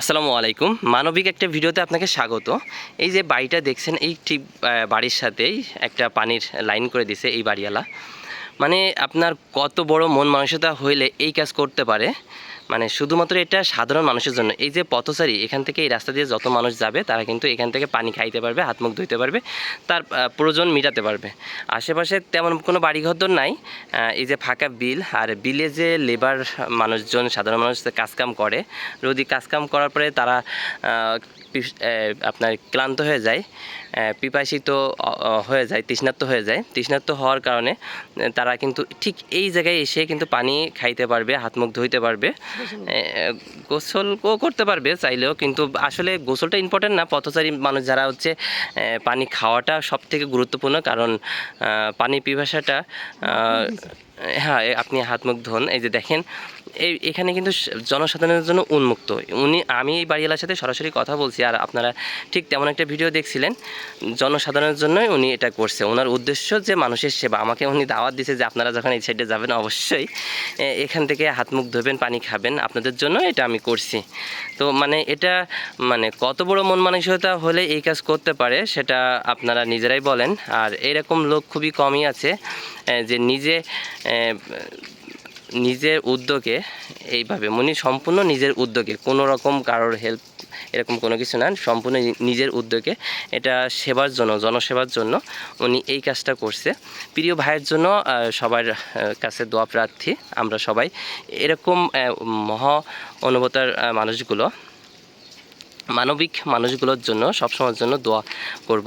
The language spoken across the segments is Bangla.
আসসালামু আলাইকুম। মানবিক একটা ভিডিওতে আপনাকে স্বাগত। এই যে বাড়িটা দেখছেন, এই ঠিক বাড়ির সাথেই একটা পানির লাইন করে দিছে এই বাড়িওয়ালা। মানে আপনার কত বড় মন মানসিকতা হইলে এই কাজ করতে পারে। মানে শুধুমাত্র এটা সাধারণ মানুষের জন্য। এই যে পথচারী, এখান থেকে এই রাস্তা দিয়ে যত মানুষ যাবে, তারা কিন্তু এখান থেকে পানি খাইতে পারবে, হাত মুখ ধুইতে পারবে, তার প্রয়োজন মেটাতে পারবে। আশেপাশে তেমন কোনো বাড়িঘর নাই। এই যে ফাঁকা বিল, আর বিলে যে লেবার মানুষজন, সাধারণ মানুষ কাজকাম করে রোদি কাজকাম করার পরে তারা আপনার ক্লান্ত হয়ে যায় পিপাসিত হয়ে যায়, তৃষ্ণার্ত হয়ে যায়। তৃষ্ণার্ত হওয়ার কারণে তারা কিন্তু ঠিক এই জায়গায় এসে কিন্তু পানি খাইতে পারবে, হাত মুখ ধুইতে পারবে। এ, গোসলও করতে পারবে চাইলেও কিন্তু আসলে গোসলটা ইম্পর্টেন্ট না। পথচারী মানুষ যারা হচ্ছে পানি খাওয়াটা সব থেকে গুরুত্বপূর্ণ কারণ পানি পিপাসাটা হ্যাঁ আপনি হাত মুখ ধোন। এই যে দেখেন, এই এখানে কিন্তু জনসাধারণের জন্য উন্মুক্ত। উনি, আমি এই বাড়িওয়ালার সাথে সরাসরি কথা বলছি, আর আপনারা ঠিক তেমন একটা ভিডিও দেখছিলেন। জনসাধারণের জন্যই উনি এটা করছে। ওনার উদ্দেশ্য যে মানুষের সেবা। আমাকে উনি দাওয়াত দিয়েছে যে আপনারা যখন এই সাইডে যাবেন, অবশ্যই এখান থেকে হাত মুখ ধোবেন, পানি খাবেন। আপনাদের জন্য এটা আমি করছি। তো মানে এটা মানে কত বড় মন মানসিকতা হলে এই কাজ করতে পারে, সেটা আপনারা নিজেরাই বলেন। আর এরকম লোক খুবই কমই আছে যে নিজে নিজের উদ্যোগে এইভাবে উনি সম্পূর্ণ নিজের উদ্যোগে, কোনো রকম কারোর হেল্প এরকম কোনো কিছু না, সম্পূর্ণ নিজের উদ্যোগে এটা সেবার জন্য, জনসেবার জন্য উনি এই কাজটা করছে। প্রিয় ভাইয়ের জন্য সবার কাছে দোয়া প্রার্থী আমরা সবাই। এরকম মহা অনুভূতার মানুষগুলো মানবিক মানুষগুলোর জন্য, সবসময়ের জন্য দোয়া করব।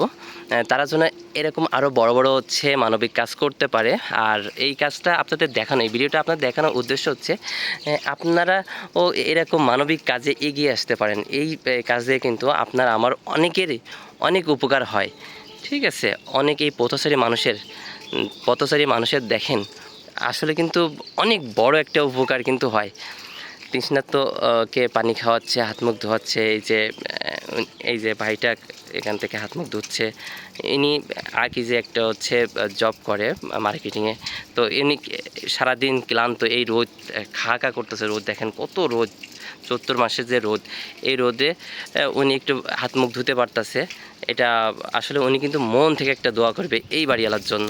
তারা যেন এরকম আরও বড় বড় হচ্ছে, মানবিক কাজ করতে পারে। আর এই কাজটা আপনাদের দেখানো, এই ভিডিওটা আপনার দেখানোর উদ্দেশ্য হচ্ছে আপনারা ও এরকম মানবিক কাজে এগিয়ে আসতে পারেন। এই কাজে কিন্তু আপনার, আমার অনেকেরই অনেক উপকার হয়। ঠিক আছে? অনেক এই পথচারী মানুষের পথচারী মানুষের দেখেন, আসলে কিন্তু অনেক বড় একটা উপকার কিন্তু হয়। তৃষ্ণার্ত আহ, কে পানি খাওয়াচ্ছে হাত মুখ ধোয়াচ্ছে এই যে এই যে ভাইটা এখান থেকে হাত মুখ ধুচ্ছে ইনি আর কি যে একটা হচ্ছে জব করে মার্কেটিংয়ে তো ইনি সারাদিন ক্লান্ত এই রোদ খা খা করতেছে রোদ দেখেন কত রোদ চত্বর মাসের যে রোদ এই রোদে উনি একটু হাত মুখ ধুতে পারতাছে। এটা আসলে উনি কিন্তু মন থেকে একটা দোয়া করবে এই বাড়িওয়ালার জন্য।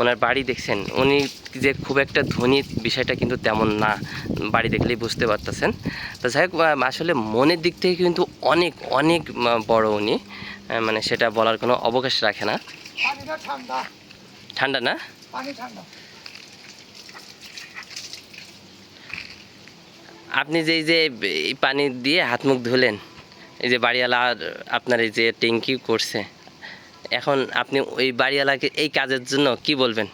ওনার বাড়ি দেখছেন উনি যে খুব একটা ধনী বিষয়টা কিন্তু তেমন না বাড়ি দেখলেই বুঝতে পারতেছেন। তো যাই হোক আসলে মনের দিক থেকে কিন্তু অনেক অনেক বড় উনি মানে সেটা বলার কোনো অবকাশ রাখে না। ঠান্ডা। ঠান্ডা না? আপনি যে এই যে পানি দিয়ে হাত মুখ ধুলেন এই যে বাড়িওয়ালা আপনার এই যে ট্যাঙ্কি করছে এখন আপনি ওই বাড়িওয়ালাকে এই কাজের জন্য কি বলবেন?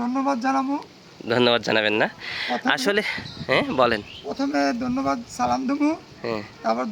ধন্যবাদ জানাব। ধন্যবাদ জানাবেন না? আসলে হ্যাঁ বলেন। প্রথমে ধন্যবাদ সালাম দেবো। হ্যাঁ। তারপর